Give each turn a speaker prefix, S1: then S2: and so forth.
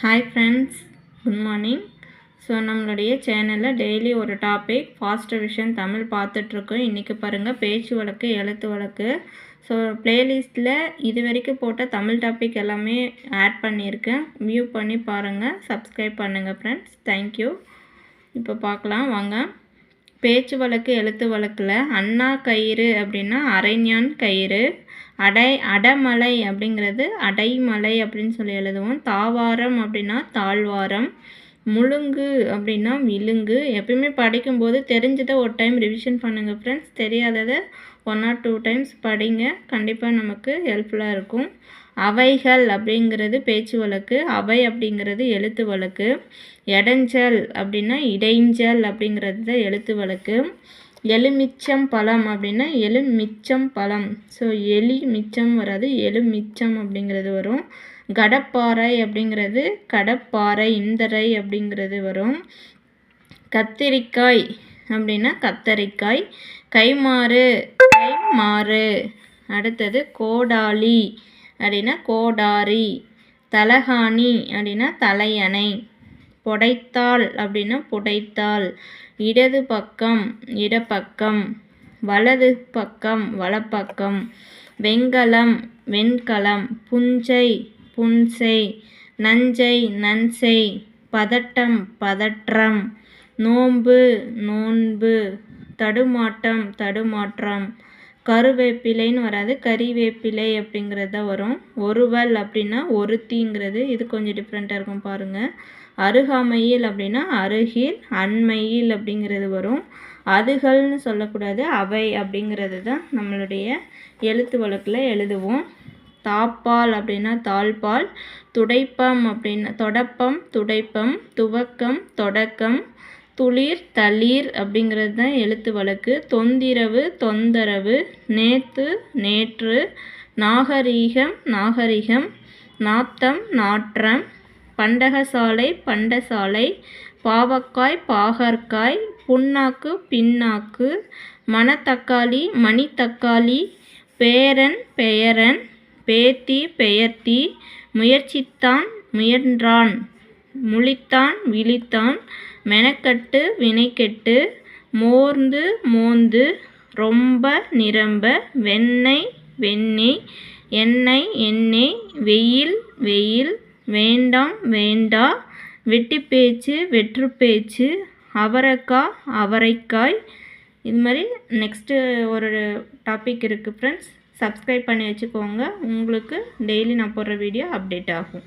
S1: Hi friends good morning so நம்மளுடைய சேனலில் daily ஒரு டாபிக் ஃபாஸ்ட் விஷன் தமிழ் பார்த்துட்ருக்கோம். இன்றைக்கி பாருங்கள் பேச்சு வழக்கு எழுத்து வழக்கு. ஸோ ப்ளேலிஸ்ட்டில் இது வரைக்கும் போட்ட தமிழ் டாபிக் எல்லாமே ஆட் பண்ணியிருக்கேன். வியூ பண்ணி பாருங்கள் சப்ஸ்கிரைப் பண்ணுங்கள் ஃப்ரெண்ட்ஸ் தேங்க்யூ இப்போ பார்க்கலாம் வாங்க. பேச்சு வழக்கு எழுத்து வழக்கில் அண்ணா கயிறு அப்படின்னா அரைஞான் கயிறு. அடை அடமலை அப்படிங்கிறது அடைமலை அப்படின்னு சொல்லி எழுதுவோம். தாவாரம் அப்படின்னா தாழ்வாரம் முழுங்கு அப்படின்னா விழுங்கு. எப்பயுமே படிக்கும்போது தெரிஞ்சதை ஒரு டைம் ரிவிஷன் பண்ணுங்கள் ஃப்ரெண்ட்ஸ் தெரியாததை ஒன் ஆர் டூ டைம்ஸ் படிங்க. கண்டிப்பாக நமக்கு ஹெல்ப்ஃபுல்லாக இருக்கும். அவைகள் அப்படிங்கிறது பேச்சு வழக்கு அவை அப்படிங்கிறது எழுத்து வழக்கு. எடஞ்சல் அப்படின்னா இடைஞ்சல் அப்படிங்கிறது தான் எழுத்து வழக்கு. எலுமிச்சம் பழம் அப்படின்னா எலுமிச்சம் பழம். ஸோ எலி மிச்சம் வராது எலுமிச்சம் அப்படிங்கிறது வரும். கடப்பாறை அப்படிங்கிறது கடப்பாறை இந்தரை அப்படிங்கிறது வரும். கத்திரிக்காய் அப்படின்னா கத்தரிக்காய். கைமாறு கைமாறு. அடுத்தது கோடாலி அப்படின்னா கோடாரி. தலகாணி அப்படின்னா தலையணை. புடைத்தாள் அப்படின்னா புடைத்தாள். இடது பக்கம் இடப்பக்கம் வலது பக்கம் வலப்பக்கம் வெண்கலம் வெண்கலம் புஞ்சை புன்சை நஞ்சை நன்சை பதட்டம் பதற்றம் நோன்பு நோன்பு தடுமாட்டம் தடுமாற்றம் கருவேப்பிலைன்னு வராது. கறிவேப்பிலை அப்படிங்கிறது தான் வரும். ஒருவல் அப்படின்னா ஒருத்திங்கிறது. இது கொஞ்சம் டிஃப்ரெண்ட்டாக இருக்கும் பாருங்கள் அருகாமையில் அப்படின்னா அருகில் அண்மையில் அப்படிங்கிறது வரும். அதுகள்னு சொல்லக்கூடாது அவை அப்படிங்கிறது தான் நம்மளுடைய எழுத்து வழக்கில் எழுதுவோம். தாப்பால் அப்படின்னா தாழ்பால் துடைப்பம் அப்படின்னா தொடப்பம் துடைப்பம் துவக்கம் தொடக்கம் துளிர் தளிர் அப்படிங்கிறது தான் எழுத்து வழக்கு. தொந்திரவு தொந்தரவு நேத்து நேற்று நாகரீகம் நாகரிகம் நாத்தம் நாற்றம் பண்டகசாலை பண்டசாலை பாவக்காய் பாகற்காய் புண்ணாக்கு பின்னாக்கு மணத்தக்காளி மணித்தக்காளி பேரன் பெயரன் பேத்தி பெயர்த்தி முயற்சித்தான் முயன்றான் முழித்தான் விழித்தான் மெனக்கட்டு வினைக்கெட்டு மோர்ந்து மோந்து ரொம்ப நிரம்ப வெண்ணெய் வெண்ணெய் எண்ணெய் எண்ணெய் வெயில் வெயில் வேண்டாம் வேண்டா வெட்டி பேச்சு வெற்று பேச்சு அவரைக்காய். அவரைக்காய் இது மாதிரி நெக்ஸ்ட்டு ஒரு டாபிக் இருக்குது ஃப்ரெண்ட்ஸ் சப்ஸ்கிரைப் பண்ணி வச்சுக்கோங்க. உங்களுக்கு டெய்லி நான் போடுற வீடியோ அப்டேட் ஆகும்.